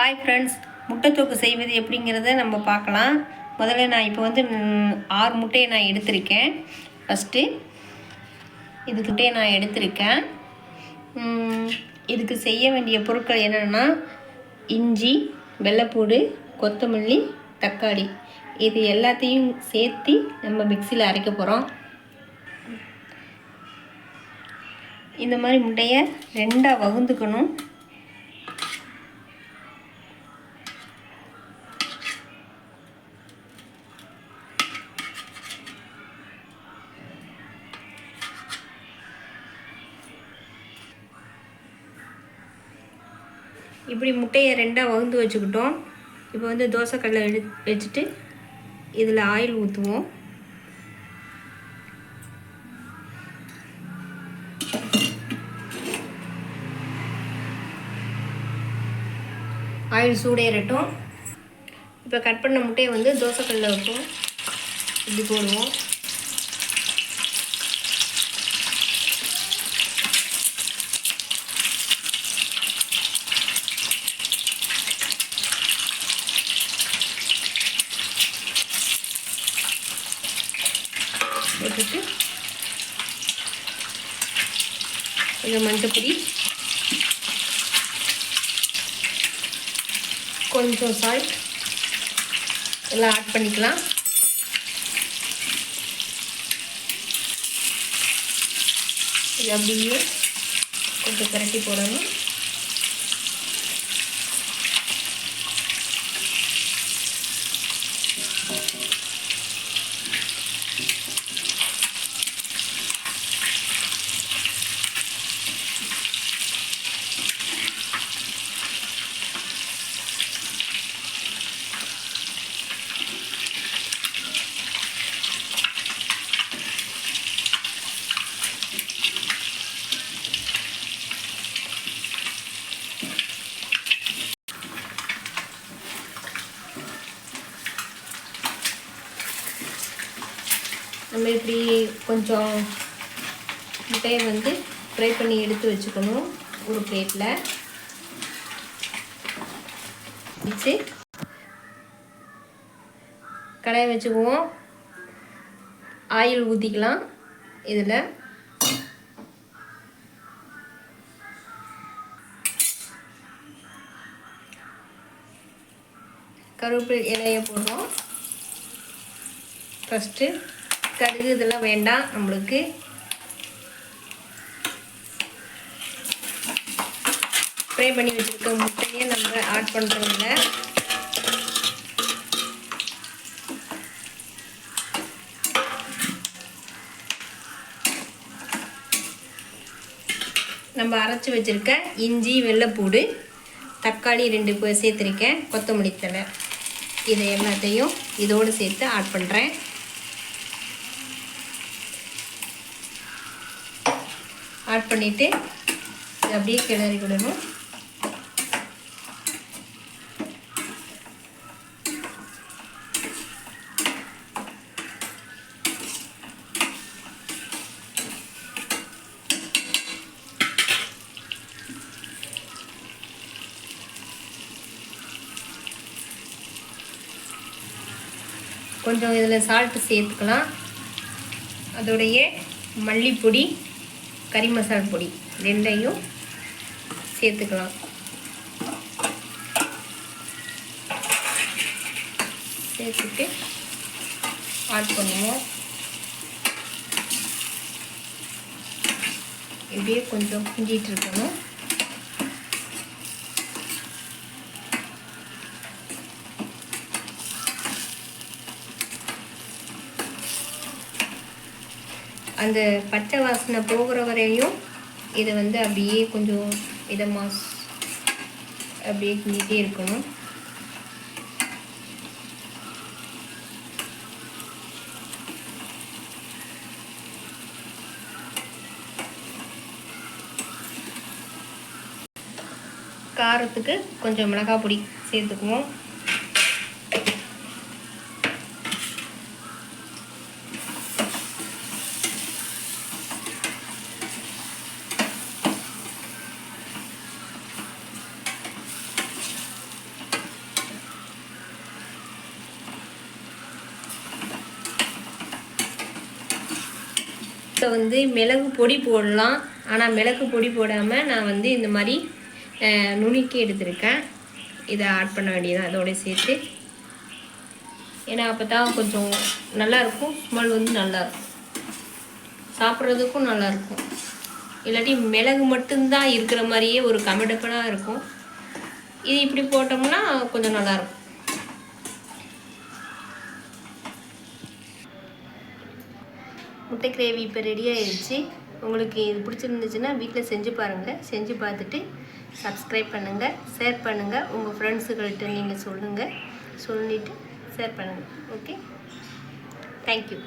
Hi friends முட்டைத்தோக்கு செய்வது எப்படிங்கிறத நம்ம பார்க்கலாம். முதல்ல நான் இப்போ வந்து ஆறு முட்டையை நான் எடுத்திருக்கேன். ஃபஸ்ட்டு இதுக்கு முட்டையை நான் எடுத்திருக்கேன். இதுக்கு செய்ய வேண்டிய பொருட்கள் என்னென்னா இஞ்சி வெள்ளைப்பூடு கொத்தமல்லி தக்காளி. இது எல்லாத்தையும் சேர்த்து நம்ம மிக்சியில் அரைக்க போகிறோம் இந்த மாதிரி முட்டையை ரெண்டாக வகுந்துக்கணும். இப்படி முட்டையை ரெண்டாக வகுந்து வச்சுக்கிட்டோம். இப்போ வந்து தோசைக்கல்லை எடு வச்சுட்டு இதில் ஆயில் ஊற்றுவோம். ஆயில் சூடேறட்டும். இப்போ கட் பண்ண முட்டையை வந்து தோசைக்கல்லில் வைப்போம். இப்படி போடுவோம். போட்டுட்டு கொஞ்சம் மஞ்சப்பொடி. கொஞ்சம் சால்ட் எல்லாம் ஆட் பண்ணிக்கலாம். இது அப்படியே கொஞ்சம் பிரட்டி போடணும். நம்ம இப்படி கொஞ்சம் முட்டையை வந்து ஃப்ரை பண்ணி எடுத்து வச்சுக்கணும் ஒரு பிளேட்டில் வச்சு கடாயை வச்சுக்குவோம். ஆயில் ஊற்றிக்கலாம் இதில். கருவேப்பிலை இலையை போடுறோம். ஃபஸ்ட்டு கடுகு இதெல்லாம் வேண்டாம். நம்மளுக்கு ஃப்ரை பண்ணி வச்சுருக்க முட்டையை நம்ம ஆட் பண்ணுறதில்ல நம்ம அரைச்சி வச்சுருக்க இஞ்சி வெள்ளைப்பூடு தக்காளி ரெண்டு சேர்த்துருக்கேன். கொத்தமல்லி தழை. இதை எல்லாத்தையும் இதோடு சேர்த்து ஆட் பண்ணுறேன் ஆட் பண்ணிவிட்டு அப்படியே கிளறி விடணும். கொஞ்சம் இதில் சால்ட்டு சேர்த்துக்கலாம். அதோடைய மல்லிப்பொடி கறி மசால் பொடி ரெண்டையும் சேர்த்துக்கலாம். சேர்த்துட்டு ஆட் பண்ணுவோம். இப்படியே கொஞ்சம் கிண்டிகிட்டு இருக்கணும். அந்த பச்சை வாசனை போகிற வரையும் இதை வந்து அப்படியே கொஞ்சம் இதமாக அப்படியே கிண்டிகிட்டே இருக்கணும். காரத்துக்கு கொஞ்சம் மிளகாய் பொடி சேர்த்துக்குவோம். இப்போ வந்து மிளகு பொடி போடலாம். ஆனால் மிளகு பொடி போடாமல் நான் வந்து இந்த மாதிரி நுணுக்கி எடுத்திருக்கேன். இதை ஆட் பண்ண வேண்டியதான் இதோட சேர்த்து. ஏன்னா அப்போ தான் கொஞ்சம் நல்லாயிருக்கும். ஸ்மெல் வந்து நல்லாயிருக்கும். சாப்பிட்றதுக்கும் நல்லாயிருக்கும். இல்லாட்டி மிளகு மட்டும்தான் இருக்கிற மாதிரியே ஒரு கமடப்பனாக இருக்கும். இது இப்படி போட்டோம்னா கொஞ்சம் நல்லாயிருக்கும். முட்டை கிரேவி இப்போ ரெடி ஆயிடுச்சு உங்களுக்கு இது பிடிச்சிருந்துச்சுன்னா வீட்டில் செஞ்சு பாருங்கள் செஞ்சு பார்த்துட்டு சப்ஸ்கிரைப் பண்ணுங்கள் ஷேர் பண்ணுங்கள் உங்கள் ஃப்ரெண்ட்ஸுகள்கிட்ட நீங்கள் சொல்லுங்கள் சொல்லிவிட்டு ஷேர் பண்ணுங்கள் ஓகே தேங்க்யூ